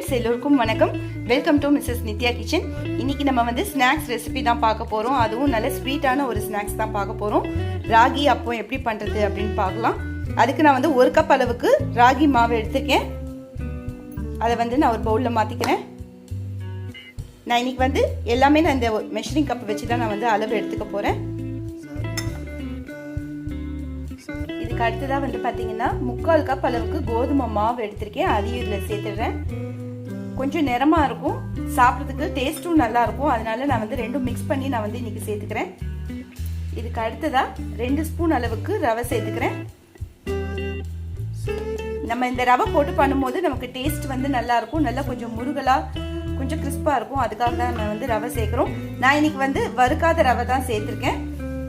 Friends எல்லோருக்கும் வணக்கம். Welcome to Mrs Nithya kitchen இன்னைக்கு நம்ம வந்து ஸ்நாக்ஸ் ரெசிபி தான் பார்க்க போகிறோம் அதுவும் நல்ல ஸ்வீட்டான ஒரு ஸ்நாக்ஸ் தான் பார்க்க போகிறோம் ராகி அப்போ எப்படி பண்ணுறது அப்படின்னு பார்க்கலாம். அதுக்கு நான் வந்து ஒரு கப் அளவுக்கு ராகி மாவு எடுத்துருக்கேன். அதை வந்து நான் ஒரு பவுலில் மாற்றிக்கிறேன் நான் இன்னைக்கு வந்து எல்லாமே நான் இந்த மெஷரிங் கப் வச்சு தான் நான் வந்து அளவு எடுத்துக்க போகிறேன் இதுக்கு அடுத்ததாக வந்து பார்த்தீங்கன்னா முக்கால் கப் அளவுக்கு கோதுமை மாவு எடுத்திருக்கேன். அதையும் இதில் சேர்த்துடுறேன். கொஞ்சம் நிறமாக இருக்கும். சாப்பிட்றதுக்கு டேஸ்ட்டும் நல்லாயிருக்கும் அதனால நான் வந்து ரெண்டும் மிக்ஸ் பண்ணி நான் வந்து இன்றைக்கி சேர்த்துக்கிறேன். இதுக்கு அடுத்ததாக ரெண்டு ஸ்பூன் அளவுக்கு ரவை சேர்த்துக்கிறேன். நம்ம இந்த ரவை போட்டு பண்ணும்போது நமக்கு டேஸ்ட் வந்து நல்லாயிருக்கும் நல்லா கொஞ்சம் முருகலாக கொஞ்சம் கிறிஸ்பாக இருக்கும். அதுக்காக தான் நான் வந்து ரவை சேர்க்குறோம். நான் இன்னைக்கு வந்து வறுக்காத ரவை தான் சேர்த்துருக்கேன்.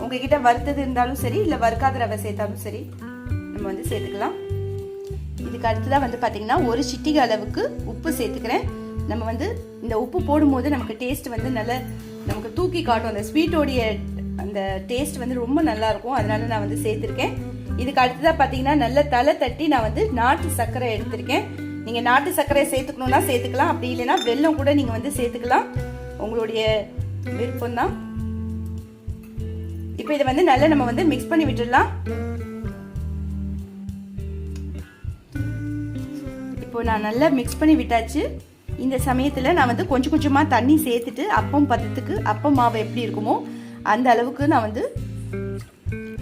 உங்ககிட்ட வறுத்தது இருந்தாலும் சரி இல்லை வறுக்காத ரவை சேர்த்தாலும் சரி நம்ம வந்து சேர்த்துக்கலாம். இதுக்கு அடுத்ததாக வந்து பார்த்தீங்கன்னா ஒரு சிட்டிகை அளவுக்கு உப்பு சேர்த்துக்கிறேன். நம்ம வந்து இந்த உப்பு போடும்போது நமக்கு டேஸ்ட் வந்து நல்ல நமக்கு தூக்கி காட்டும் அந்த ஸ்வீட்டோடைய அந்த டேஸ்ட் வந்து ரொம்ப நல்லா இருக்கும். அதனால நான் வந்து சேர்த்துருக்கேன். இதுக்கு அடுத்ததாக பார்த்தீங்கன்னா நல்ல தலை தட்டி நான் வந்து நாட்டு சர்க்கரை எடுத்திருக்கேன். நீங்கள் நாட்டு சர்க்கரை சேர்த்துக்கணுன்னா சேர்த்துக்கலாம். அப்படி இல்லைன்னா வெல்லம் கூட நீங்கள் வந்து சேர்த்துக்கலாம். உங்களுடைய விருப்பம் தான் இப்போ இதை வந்து நல்லா நம்ம வந்து மிக்ஸ் பண்ணி விட்டுடலாம். இப்போ நான் நல்லா மிக்ஸ் பண்ணி விட்டாச்சு. இந்த சமயத்தில் நான் வந்து கொஞ்சம் கொஞ்சமாக தண்ணி சேர்த்துட்டு அப்பம் பதத்துக்கு அப்பம் மாவு எப்படி இருக்குமோ அந்த அளவுக்கு நான் வந்து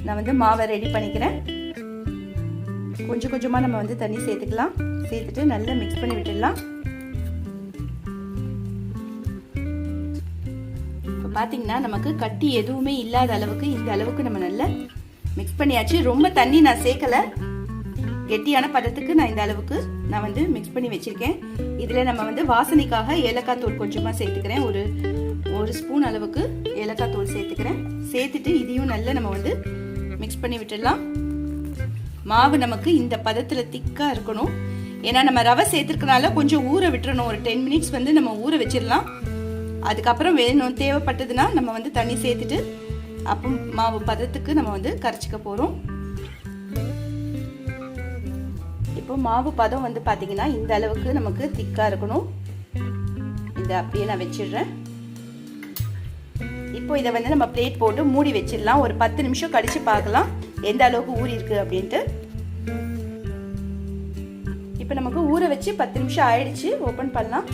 நான் வந்து மாவை ரெடி பண்ணிக்கிறேன். கொஞ்சம் கொஞ்சமாக நம்ம வந்து தண்ணி சேர்த்துக்கலாம். சேர்த்துட்டு நல்லா மிக்ஸ் பண்ணி விட்டுடலாம். இப்போ பார்த்தீங்கன்னா நமக்கு கட்டி எதுவுமே இல்லாத அளவுக்கு இந்த அளவுக்கு நம்ம நல்லா மிக்ஸ் பண்ணியாச்சு. ரொம்ப தண்ணி நான் சேர்க்கலை. கெட்டியான பதத்துக்கு நான் இந்த அளவுக்கு நான் வந்து மிக்ஸ் பண்ணி வச்சுருக்கேன். இதில் நம்ம வந்து வாசனைக்காக ஏலக்காய் தூள் கொஞ்சமாக சேர்த்துக்கிறேன். ஒரு ஒரு ஸ்பூன் அளவுக்கு ஏலக்காய் தூள் சேர்த்துக்கிறேன். சேர்த்துட்டு இதையும் நல்லா நம்ம வந்து மிக்ஸ் பண்ணி விட்டுடலாம். மாவு நமக்கு இந்த பதத்தில் திக்காக இருக்கணும். ஏன்னா நம்ம ரவை சேர்த்துருக்கனால கொஞ்சம் ஊற விட்டுறணும். ஒரு டென் மினிட்ஸ் வந்து நம்ம ஊற வச்சிடலாம். அதுக்கப்புறம் வேணும் தேவைப்பட்டதுன்னா நம்ம வந்து தண்ணி சேர்த்துட்டு அப்போ மாவு பதத்துக்கு நம்ம வந்து கரைச்சிக்க போகிறோம் இப்போ மாவு பதம் வந்து பார்த்தீங்கன்னா இந்த அளவுக்கு நமக்கு திக்காக இருக்கணும். இதை அப்படியே நான் வச்சிடுறேன். இப்போ இதை வந்து நம்ம பிளேட் போட்டு மூடி வச்சிடலாம். ஒரு பத்து நிமிஷம் கடிச்சு பார்க்கலாம். எந்த அளவுக்கு ஊறி இருக்கு அப்படின்ட்டு. இப்போ நமக்கு ஊற வச்சு பத்து நிமிஷம் ஆயிடுச்சு. ஓப்பன் பண்ணலாம்.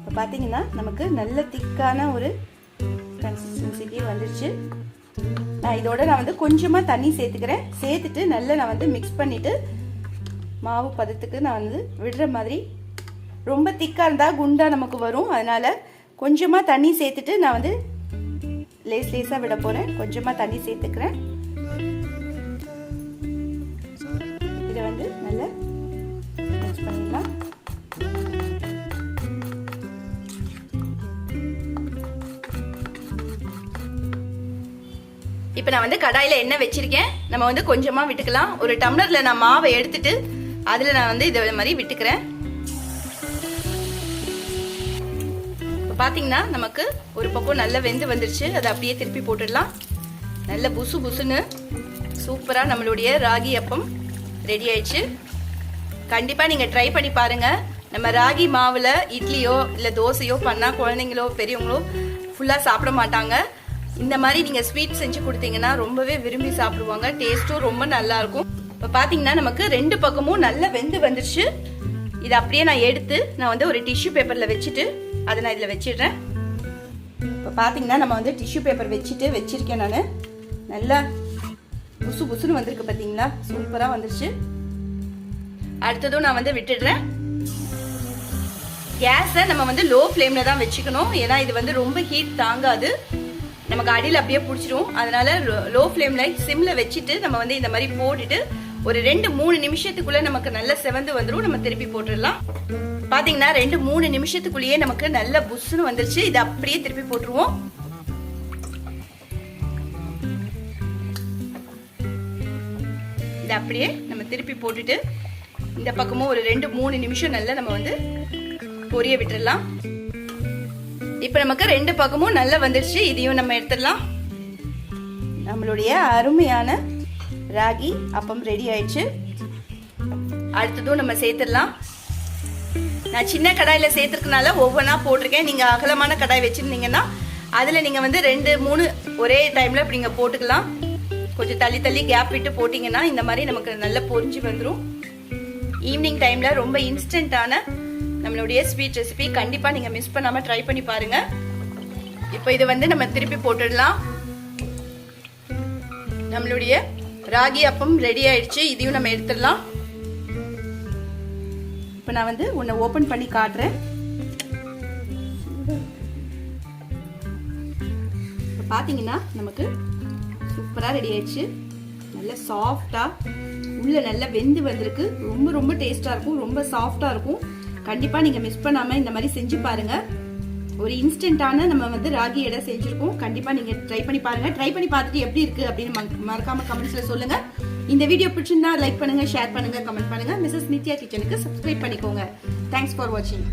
இப்போ பார்த்தீங்கன்னா நமக்கு நல்ல திக்கான ஒரு கன்சிஸ்டன்சிக்கு வந்துருச்சு. நான் இதோட நான் வந்து கொஞ்சமாக தண்ணி சேர்த்துக்கிறேன். சேர்த்துட்டு நல்லா நான் வந்து மிக்ஸ் பண்ணிவிட்டு மாவு பதத்துக்கு நான் வந்து விடுற மாதிரி ரொம்ப திக்காக இருந்தால் குண்டாக நமக்கு வரும். அதனால் கொஞ்சமாக தண்ணி சேர்த்துட்டு நான் வந்து லேஸ் லேஸாக விட போகிறேன் கொஞ்சமாக தண்ணி சேர்த்துக்கிறேன். இதை வந்து நல்லா மிக்ஸ் பண்ணிடலாம். இப்போ நான் வந்து கடாயில் எண்ணெய் வச்சுருக்கேன். நம்ம வந்து கொஞ்சமாக விட்டுக்கலாம். ஒரு டம்ளரில் நான் மாவை எடுத்துட்டு அதில் நான் வந்து இதை மாதிரி விட்டுக்கிறேன். இப்போ பார்த்தீங்கன்னா நமக்கு ஒரு பக்கம் நல்லா வெந்து வந்துருச்சு. அதை அப்படியே திருப்பி போட்டுடலாம். நல்ல புசு புசுன்னு சூப்பராக நம்மளுடைய ராகி அப்பம் ரெடி ஆயிடுச்சு. கண்டிப்பாக நீங்கள் ட்ரை பண்ணி பாருங்கள் நம்ம ராகி மாவில் இட்லியோ இல்லை தோசையோ பண்ணால் குழந்தைங்களோ பெரியவங்களோ ஃபுல்லாக சாப்பிட மாட்டாங்க. இந்த மாதிரி நீங்கள் ஸ்வீட் செஞ்சு கொடுத்தீங்கன்னா ரொம்பவே விரும்பி சாப்பிடுவாங்க. டேஸ்ட்டும் ரொம்ப நல்லாயிருக்கும் இப்போ பார்த்தீங்கன்னா நமக்கு ரெண்டு பக்கமும் நல்லா வெந்து வந்துருச்சு. இதை அப்படியே நான் எடுத்து நான் வந்து ஒரு டிஷ்யூ பேப்பரில் வச்சுட்டு அதை நான் இதில் வச்சிடுறேன். இப்போ பார்த்தீங்கன்னா நம்ம வந்து டிஷ்யூ பேப்பர் வச்சுட்டு வச்சுருக்கேன் நான். நல்லா புசு புசுன்னு வந்திருக்கு பார்த்தீங்களா சூப்பராக வந்துருச்சு. அடுத்ததும் நான் வந்து விட்டுடுறேன். கேஸை நம்ம வந்து லோ ஃப்ளேமில் தான் வச்சுக்கணும். ஏன்னா இது வந்து ரொம்ப ஹீட் தாங்காது. நமக்கு அடியில் அப்படியே பிடிச்சிரும். அதனால லோ ஃப்ளேமில் சிம்மில் வச்சுட்டு நம்ம வந்து இந்த மாதிரி போட்டுட்டு ஒரு ரெண்டு மூணு நிமிஷத்துக்குள்ள நமக்கு நல்ல செவந்து வந்துடும் நம்ம திருப்பி போட்டுடலாம். பாத்தீங்கன்னா ரெண்டு மூணு நிமிஷத்துக்குள்ளேயே நமக்கு நல்ல புஷ்னு வந்துருச்சு. இதை அப்படியே திருப்பி போட்டுருவோம். இதை அப்படியே நம்ம திருப்பி போட்டுட்டு இந்த பக்கமும் ஒரு ரெண்டு மூணு நிமிஷம் நல்லா நம்ம வந்து பொரிய விட்டுடலாம். இப்போ நமக்கு ரெண்டு பக்கமும் நல்லா வந்துருச்சு. இதையும் நம்ம எடுத்துடலாம். நம்மளுடைய அருமையான ராகி அப்பம் ரெடி ஆயிடுச்சு. அடுத்ததும் நம்ம சேர்த்துடலாம். நான் சின்ன கடாயில் சேர்த்துருக்கனால ஒவ்வொன்றா போட்டிருக்கேன். நீங்கள் அகலமான கடாய் வச்சுருந்தீங்கன்னா அதில் நீங்கள் வந்து ரெண்டு மூணு ஒரே டைமில் இப்படி நீங்கள் போட்டுக்கலாம். கொஞ்சம் தள்ளி தள்ளி கேப் விட்டு போட்டிங்கன்னா இந்த மாதிரி நமக்கு நல்ல பொரிஞ்சு வந்துடும் ஈவினிங் டைமில் ரொம்ப இன்ஸ்டண்ட்டான நம்மளுடைய ஸ்வீட் ரெசிபி கண்டிப்பாக நீங்கள் மிஸ் பண்ணாமல் ட்ரை பண்ணி பாருங்கள் இப்போ இதை வந்து நம்ம திருப்பி போட்டுடலாம். நம்மளுடைய ராகி அப்பம் ரெடி ஆயிடுச்சு. இதையும் நம்ம எடுத்துடலாம். இப்போ நான் வந்து உன்னை ஓப்பன் பண்ணி காட்டுறேன். இப்போ பார்த்தீங்கன்னா நமக்கு சூப்பராக ரெடி ஆயிடுச்சு. நல்ல சாஃப்டாக உள்ள நல்லா வெந்து வந்திருக்கு. ரொம்ப ரொம்ப டேஸ்ட்டாக இருக்கும். ரொம்ப சாஃப்டாக இருக்கும். கண்டிப்பாக நீங்கள் மிஸ் பண்ணாமல் இந்த மாதிரி செஞ்சு பாருங்கள் ஒரு இன்ஸ்டன்ட்டான நம்ம வந்து ராகி எடை செஞ்சுருக்கோம். கண்டிப்பாக நீங்கள் ட்ரை பண்ணி பாருங்கள் ட்ரை பண்ணி பார்த்துட்டு எப்படி இருக்குது அப்படின்னு ம- மறக்காம கமெண்ட்ஸில் சொல்லுங்கள் இந்த வீடியோ பிடிச்சிருந்தா லைக் பண்ணுங்கள் ஷேர் பண்ணுங்கள் கமெண்ட் பண்ணுங்கள் மிஸ்ஸஸ் நித்யா கிச்சனுக்கு சப்ஸ்கிரைப் பண்ணிக்கோங்க. தேங்க்ஸ் ஃபார் வாட்சிங்